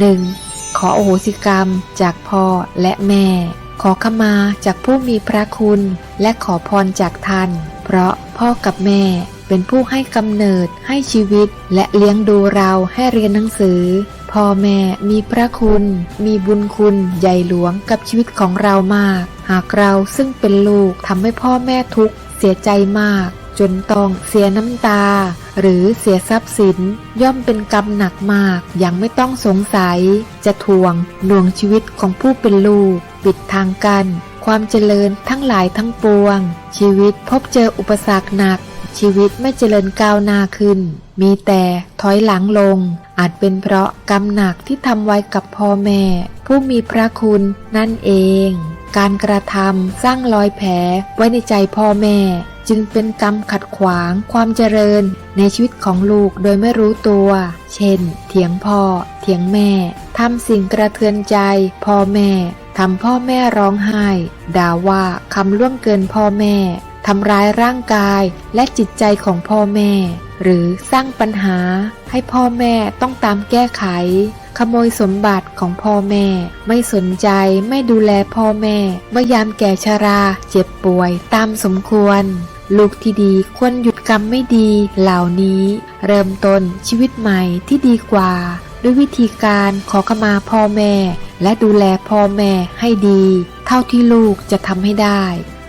1. ขอโอโหสิกรรมจากพ่อและแม่ ขอขมาจากผู้มีพระคุณ และขอพรจากท่าน เพราะพ่อกับแม่เป็นผู้ให้กำเนิดให้ชีวิต และเลี้ยงดูเราให้เรียนหนังสือ พ่อแม่มีพระคุณ มีบุญคุณใหญ่หลวงกับชีวิตของเรามาก หากเราซึ่งเป็นลูกทำให้พ่อแม่ทุกข์เสียใจมาก จนต้องเสียน้ำตา หรือเสียทรัพย์สิน ย่อมเป็นกรรมหนักมากอย่างไม่ต้องสงสัย จะทวงหน่วงชีวิตของผู้เป็นลูก ปิดทางกัน ความเจริญทั้งหลายทั้งปวง ชีวิตพบเจออุปสรรคหนัก ชีวิตไม่เจริญก้าวหน้าขึ้น มีแต่ถอยหลังลง อาจเป็นเพราะกรรมหนักที่ทำไว้กับพ่อแม่ ผู้มีพระคุณนั่นเอง การกระทำสร้างรอยแผลไว้ในใจพ่อแม่ จึงเป็นกรรมขัดขวางความเจริญในชีวิตของลูกโดยไม่รู้ตัว เช่น เถียงพ่อ เถียงแม่ทำสิ่งกระเทือนใจ พ่อแม่ทำพ่อแม่ร้องไห้ ด่าว่าคำล่วงเกินพ่อแม่ ทำร้ายร่างกายและจิตใจของพ่อแม่ หรือสร้างปัญหาให้พ่อแม่ต้องตามแก้ไข ขโมยสมบัติของพ่อแม่ ไม่สนใจไม่ดูแลพ่อแม่ เมื่อยามแก่ชราเจ็บป่วยตามสมควร ลูกที่ดีควรหยุดกรรมไม่ดีเหล่านี้ เริ่มต้นชีวิตใหม่ที่ดีกว่า ด้วยวิธีการขอขมาพ่อแม่ และดูแลพ่อแม่ให้ดี เท่าที่ลูกจะทำให้ได้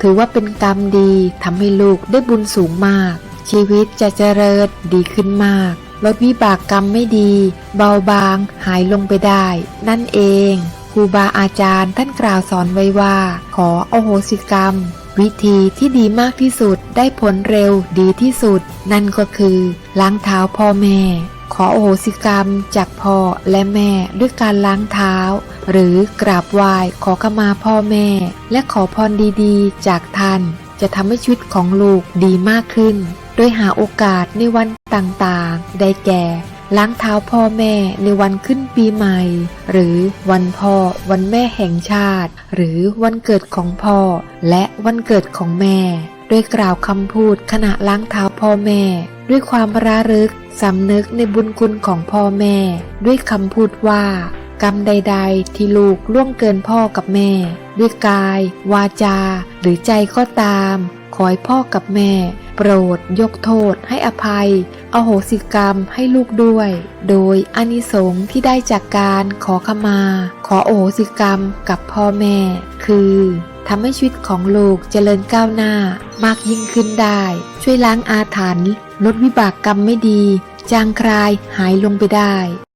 ถือว่าเป็นกรรมดีทำให้ลูกได้บุญสูงมาก ชีวิตจะเจริญดีขึ้นมาก ลดวิบากกรรมไม่ดี เบาบาง หายลงไปได้ นั่นเองครูบาอาจารย์ท่านกล่าวสอนไว้ว่า ขออโหสิกรรม วิธีที่ดีมากที่สุดได้ผลเร็วดีที่สุด นั่นก็คือล้างเท้าพ่อแม่ ขอโอโหสิกรรมจากพ่อและแม่ด้วยการล้างเท้า หรือกราบไหว้ขอขมาพ่อแม่ และขอพรดีๆ จากท่าน จะทำให้ชีวิตของลูกดีมากขึ้น โดยหาโอกาสในวันต่างๆ ได้แก่ ล้างเท้าพ่อแม่ในวันขึ้นปีใหม่ หรือวันพ่อวันแม่แห่งชาติ หรือวันเกิดของพ่อและวันเกิดของแม่ โดยกล่าวคำพูดขณะล้างเท้าพ่อแม่ ด้วยความระลึกสำนึกในบุญคุณของพ่อแม่ ด้วยคำพูดว่า กรรมใด ๆ ที่ลูกล่วงเกินพ่อกับแม่ ด้วยกาย วาจา หรือใจก็ตาม ขอให้พ่อกับแม่ โปรด ยกโทษ ให้อภัย อโหสิกรรมให้ลูกด้วย โดยอานิสงส์ที่ได้จากการขอขมา ขอโอโหสิกรรมกับพ่อแม่ คือำให้ชีวิตของลูกเจริญก้าวหน้ามากยิ่งขึ้นได้ ช่วยล้างอาถรรพ์ลดวิบากกรรมไม่ดี จางคลายหายลงไปได้